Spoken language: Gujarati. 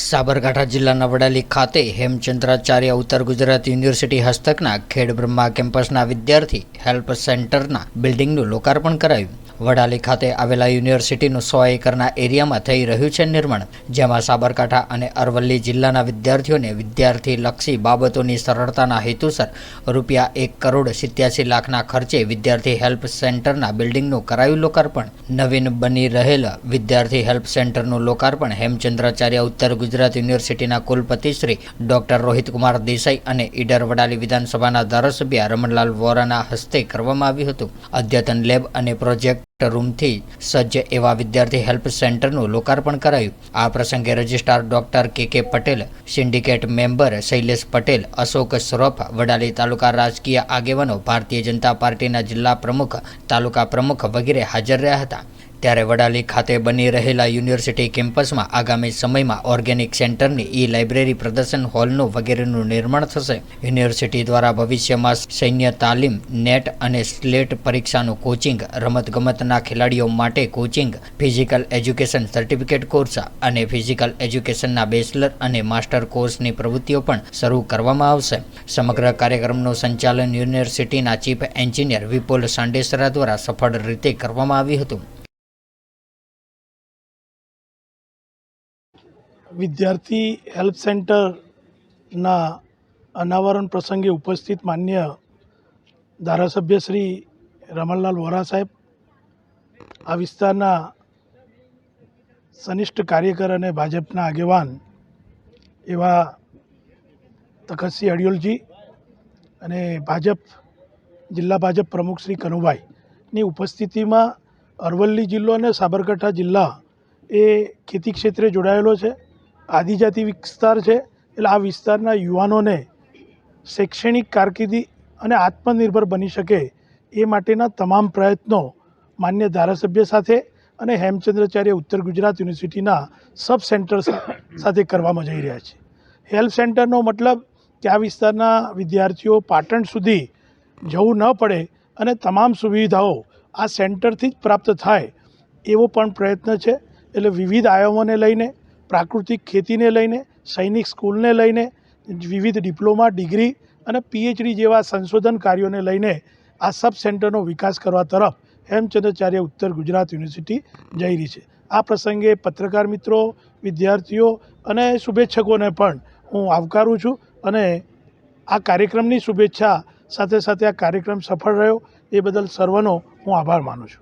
સાબરકાંઠા જિલ્લાના વડાલી ખાતે હેમચંદ્રાચાર્ય ઉત્તર ગુજરાત યુનિવર્સિટી હસ્તકના ખેડ બ્રહ્મા કેમ્પસના વિદ્યાર્થી હેલ્પ સેન્ટરના બિલ્ડિંગનું લોકાર્પણ કરાયું. વડાલી ખાતે આવેલા યુનિવર્સિટીનું સો એકરના એરિયામાં થઈ રહ્યું છે નિર્માણ, જેમાં સાબરકાંઠા અને અરવલ્લી જિલ્લાના વિદ્યાર્થીઓને વિદ્યાર્થીલક્ષી બાબતોની સરળતાના હેતુસર રૂપિયા એક કરોડ સિત્યાસી લાખના ખર્ચે વિદ્યાર્થી હેલ્પ સેન્ટરના બિલ્ડિંગનું કરાયું લોકાર્પણ. નવીન બની રહેલ વિદ્યાર્થી હેલ્પ સેન્ટરનું લોકાર્પણ હેમચંદ્રાચાર્ય ઉત્તર ગુજરાત યુનિવર્સિટીના કુલપતિ શ્રી ડોક્ટર રોહિતકુમાર દેસાઈ અને ઈડર વડાલી વિધાનસભાના ધારાસભ્ય રમણલાલ વોરાના હસ્તે કરવામાં આવ્યું હતું. અદ્યતન લેબ અને પ્રોજેક્ટ રૂમથી સજ્જ એવા વિદ્યાર્થી હેલ્પ સેન્ટરનું લોકાર્પણ કરાયું. આ પ્રસંગે registrar doctor K K Patel, syndicate member Shailesh Patel, Ashok Shroff Vadali taluka રાજકીય આગેવાનો, ભારતીય જનતા પાર્ટીના જિલ્લા પ્રમુખ, તાલુકા પ્રમુખ વગેરે હાજર રહ્યા હતા. ત્યારે વડાલી ખાતે બની રહેલા યુનિવર્સિટી કેમ્પસમાં આગામી સમયમાં ઓર્ગેનિક સેન્ટરની ઈ લાઇબ્રેરી પ્રદર્શન હોલનું વગેરેનું નિર્માણ થશે. યુનિવર્સિટી દ્વારા ભવિષ્યમાં સૈન્ય તાલીમ, નેટ અને સ્લેટ પરીક્ષાનું કોચિંગ, રમતગમતના ખેલાડીઓ માટે coaching, physical education certificate course અને ફિઝિકલ એજ્યુકેશનના બેચલર અને માસ્ટર કોર્સની પ્રવૃત્તિઓ પણ શરૂ કરવામાં આવશે. સમગ્ર કાર્યક્રમનું સંચાલન યુનિવર્સિટીના ચીફ એન્જિનિયર વિપુલ સાંડેસરા દ્વારા સફળ રીતે કરવામાં આવ્યું હતું. વિદ્યાર્થી હેલ્પ સેન્ટરના અનાવરણ પ્રસંગે ઉપસ્થિત માન્ય ધારાસભ્ય શ્રી રમણલાલ વોરા સાહેબ. આ વિસ્તારના સનિષ્ઠ કાર્યકર અને ભાજપના આગેવાન એવા તખતસિંહ અડિયોલજી અને ભાજપ, જિલ્લા ભાજપ પ્રમુખ શ્રી કનુભાઈની ઉપસ્થિતિમાં અરવલ્લી જિલ્લો અને સાબરકાંઠા જિલ્લા એ ખેતી ક્ષેત્રે જોડાયેલો છે. આદિજાતિ વિસ્તાર છે, એટલે આ વિસ્તારના યુવાનોને શૈક્ષણિક કારકિર્દી અને આત્મનિર્ભર બની શકે એ માટેના તમામ પ્રયત્નો માન્ય ધારાસભ્ય સાથે અને હેમચંદ્રાચાર્ય ઉત્તર ગુજરાત યુનિવર્સિટીના સબ સેન્ટર સાથે કરવામાં જઈ રહ્યા છે. હેલ્પ સેન્ટરનો મતલબ કે આ વિસ્તારના વિદ્યાર્થીઓ પાટણ સુધી જવું ન પડે અને તમામ સુવિધાઓ આ સેન્ટરથી જ પ્રાપ્ત થાય એવો પણ પ્રયત્ન છે. એટલે વિવિધ આયામોને લઈને પ્રાકૃતિક ખેતીને લઈને, સૈનિક સ્કૂલને લઈને, વિવિધ ડિપ્લોમા, ડિગ્રી અને પીએચડી જેવા સંશોધન કાર્યોને લઈને આ સબ સેન્ટરનો વિકાસ કરવા તરફ હેમચંદ્રાચાર્ય ઉત્તર ગુજરાત યુનિવર્સિટી જઈ રહી છે. આ પ્રસંગે પત્રકાર મિત્રો, વિદ્યાર્થીઓ અને શુભેચ્છકોને પણ હું આવકારું છું અને આ કાર્યક્રમની શુભેચ્છા સાથે સાથે આ કાર્યક્રમ સફળ રહ્યો એ બદલ સર્વનો હું આભાર માનું છું.